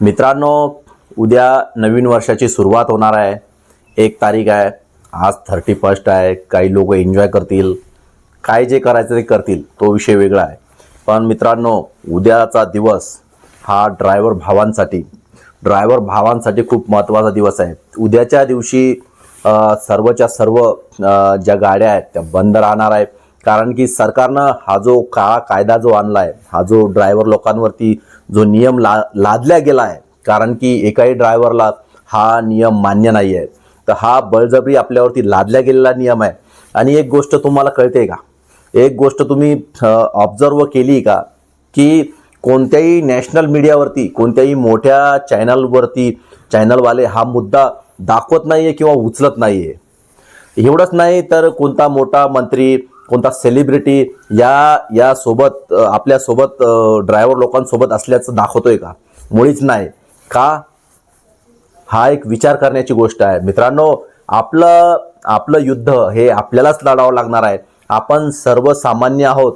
मित्रांनो उद्या नवीन वर्षाची सुरुवात होणार आहे. एक तारीख आहे. आज थर्टी फर्स्ट आहे. काही लोक एन्जॉय करतील. काय जे करायचं ते करतील तो विषय वेगळा आहे. पण मित्रांनो उद्याचा दिवस हा ड्रायव्हर भावांसाठी ड्रायव्हर भावांसाठी खूप महत्त्वाचा दिवस आहे. उद्याच्या दिवशी सर्वच्या सर्व ज्या गाड्या आहेत त्या बंद राहणार आहेत. कारण की सरकारनं हा जो काळा कायदा जो आणला आहे हा जो ड्रायव्हर लोकांवरती जो नियम ला लादला गेला आहे कारण की एकाही ड्रायव्हरला हा नियम मान्य नाही आहे तर हा बळजबरी आपल्यावरती लादला गेलेला नियम आहे. आणि एक गोष्ट तुम्हाला कळते का? एक गोष्ट तुम्ही ऑब्झर्व केली का? की कोणत्याही नॅशनल मीडियावरती कोणत्याही मोठ्या चॅनलवरती चॅनलवाले हा मुद्दा दाखवत नाही आहे किंवा उचलत नाही आहे एवढंच नाही तर कोणता मोठा मंत्री कोणता सेलिब्रिटी या या सोबत आपल्यासोबत ड्रायव्हर लोकांसोबत असल्याचं दाखवतोय का? मुळीच नाही. का? हा एक विचार करण्याची गोष्ट आहे. मित्रांनो आपलं आपलं युद्ध हे आपल्यालाच लढावं लागणार आहे. आपण सर्वसामान्य आहोत.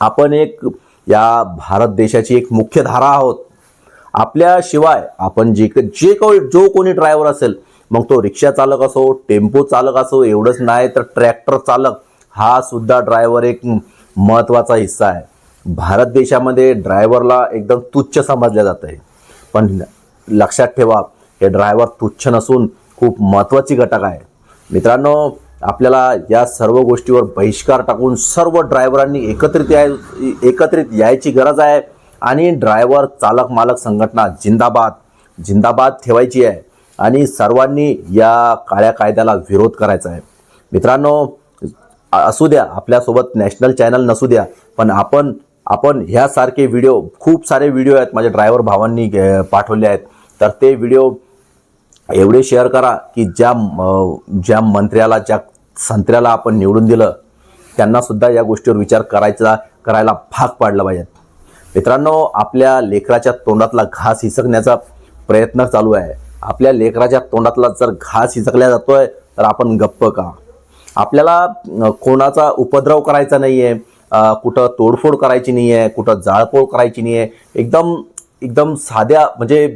आपण एक या भारत देशाची एक मुख्य धारा आहोत. आपल्याशिवाय आपण जे जे को जो कोणी ड्रायव्हर असेल मग तो रिक्षा चालक असो टेम्पो चालक असो एवढंच नाही तर ट्रॅक्टर चालक. हा सुद्धा ड्रायव्हर एक महत्त्वाचा हिस्सा आहे. भारत देशामध्ये ड्रायव्हरला एकदम तुच्छ समजलं जात आहे पण लक्षात ठेवा हे ड्रायव्हर तुच्छ नसून खूप महत्त्वाची घटक आहे. मित्रांनो आपल्याला या सर्व गोष्टीवर बहिष्कार टाकून सर्व ड्रायव्हरांनी एकत्रित याय एकत्रित यायची गरज आहे. आणि ड्रायव्हर चालक मालक संघटना जिंदाबाद जिंदाबाद ठेवायची आहे. आणि सर्वांनी या काळ्या कायद्याला विरोध करायचा आहे. मित्रांनो असू द्या आपल्यासोबत नॅशनल चॅनल नसू द्या पण आपण आपण ह्यासारखे व्हिडिओ खूप सारे व्हिडिओ आहेत माझ्या ड्रायव्हर भावांनी पाठवले आहेत. तर ते व्हिडिओ एवढे शेअर करा की ज्या ज्या मंत्र्याला ज्या संत्र्याला आपण निवडून दिलं त्यांनासुद्धा या गोष्टीवर विचार करायचा करायला भाग पाडला पाहिजे. मित्रांनो आपल्या लेकराच्या तोंडातला घास हिसकण्याचा प्रयत्न चालू आहे. आपल्या लेकराच्या तोंडातला जर घास हिसकल्या जातोय तर आपण गप्प का? आपल्याला कोणाचा उपद्रव करायचा नाही आहे कुठं तोडफोड करायची नाही आहे कुठं जाळपोळ करायची नाही आहे एकदम एकदम साध्या म्हणजे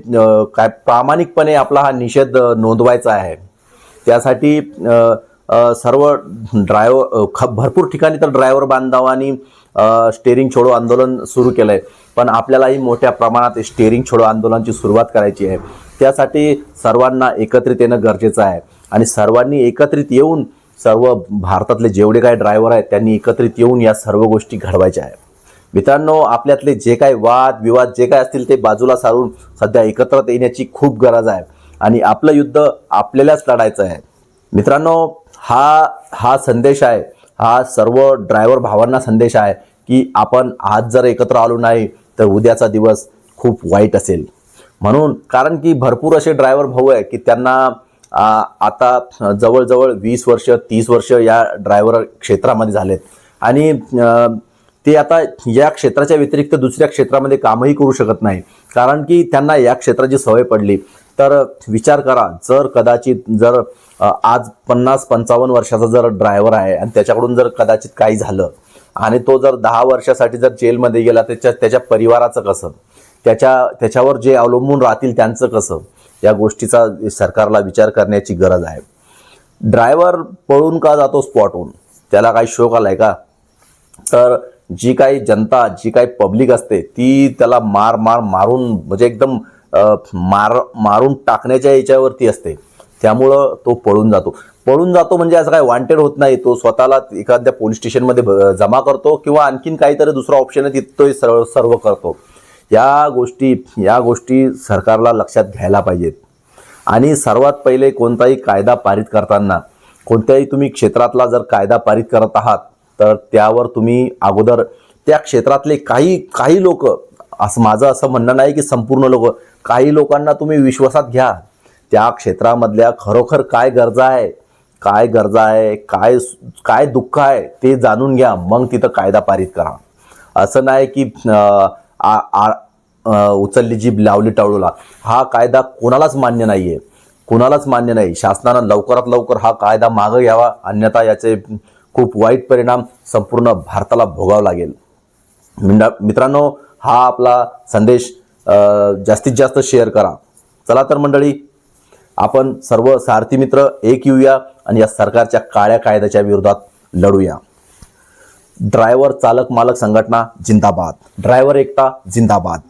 काय प्रामाणिकपणे आपला हा निषेध नोंदवायचा आहे. त्यासाठी सर्व ड्रायव्हर ख भरपूर ठिकाणी तर ड्रायव्हर बांधवांनी स्टेरिंग छोडो आंदोलन सुरू केलं आहे पण आपल्यालाही मोठ्या प्रमाणात स्टेरिंग छोडो आंदोलनाची सुरुवात करायची आहे. त्यासाठी सर्वांना एकत्रित येणं गरजेचं आहे. आणि सर्वांनी एकत्रित येऊन सर्व भारतातले जेवढे काय ड्रायव्हर आहेत त्यांनी एकत्रित येऊन या सर्व गोष्टी घडवायच्या आहेत. मित्रांनो आपल्यातले जे काय वाद विवाद जे काय असतील ते बाजूला सारून सध्या एकत्र येण्याची खूप गरज आहे आणि आपलं युद्ध आपल्यालाच लढायचं आहे. मित्रांनो हा हा संदेश आहे हा सर्व ड्रायव्हर भावांना संदेश आहे की आपण आज जर एकत्र आलो नाही तर उद्याचा दिवस खूप वाईट असेल. म्हणून कारण की भरपूर असे ड्रायव्हर भाऊ आहे की त्यांना आता जवळजवळ वीस वर्ष तीस वर्ष या ड्रायव्हर क्षेत्रामध्ये झालेत. आणि ते आता या क्षेत्राच्या व्यतिरिक्त दुसऱ्या क्षेत्रामध्ये कामही करू शकत नाही. कारण की त्यांना या क्षेत्राची सवय पडली. तर विचार करा जर कदाचित जर आज पन्नास पंचावन्न वर्षाचा जर ड्रायव्हर आहे आणि त्याच्याकडून जर कदाचित काही झालं आणि तो जर दहा वर्षासाठी जर जेलमध्ये गेला त्याच्या त्याच्या परिवाराचं कसं? त्याच्या त्याच्यावर जे अवलंबून राहतील त्यांचं कसं? या गोष्टीचा सरकारला विचार करण्याची गरज आहे. ड्रायव्हर पळून का जातो स्पॉटहून त्याला काही शोक आलाय का? तर जी काही जनता जी काही पब्लिक असते ती त्याला मार मार मारून म्हणजे एकदम मार मारून टाकण्याच्या याच्यावरती असते. त्यामुळं तो पळून जातो. पळून जातो म्हणजे असं काय वॉन्टेड होत नाही. तो स्वतःला एखाद्या पोलीस स्टेशनमध्ये जमा करतो किंवा आणखीन काहीतरी दुसरा ऑप्शन आहे तिथं सर्व सर्व करतो. या गोष्टी या गोष्टी सरकारला लक्षात घ्यायला पाहिजेत. आणि सर्वात पहिले कोणताही कायदा पारित करताना कोणत्याही तुम्ही क्षेत्रातला जर कायदा पारित करत आहात तर त्यावर तुम्ही अगोदर त्या क्षेत्रातले काही काही लोक असं माझं असं म्हणणं नाही की संपूर्ण लोक काही लोकांना तुम्ही विश्वासात घ्या. त्या क्षेत्रामधल्या खरोखर काय गरजा आहे काय गरजा आहे काय काय दुःख आहे ते जाणून घ्या. मग तिथं कायदा पारित करा. असं नाही की आ- आ- उचलली जीभ लावली टाळूला. हा कायदा कोणालाच मान्य नाही आहे कोणालाच मान्य नाही. शासनानं लवकरात लवकर हा कायदा मागं घ्यावा. अन्यथा याचे खूप वाईट परिणाम संपूर्ण भारताला भोगावं लागेल. मिंडा मित्रांनो हा आपला संदेश जास्तीत जास्त शेअर करा. चला तर मंडळी आपण सर्व सारथी मित्र एक येऊया आणि या सरकारच्या काळ्या कायद्याच्या विरोधात लढूया. ड्रायव्हर चालक मालक संघटना जिंदाबाद. ड्रायव्हर एकता जिंदाबाद.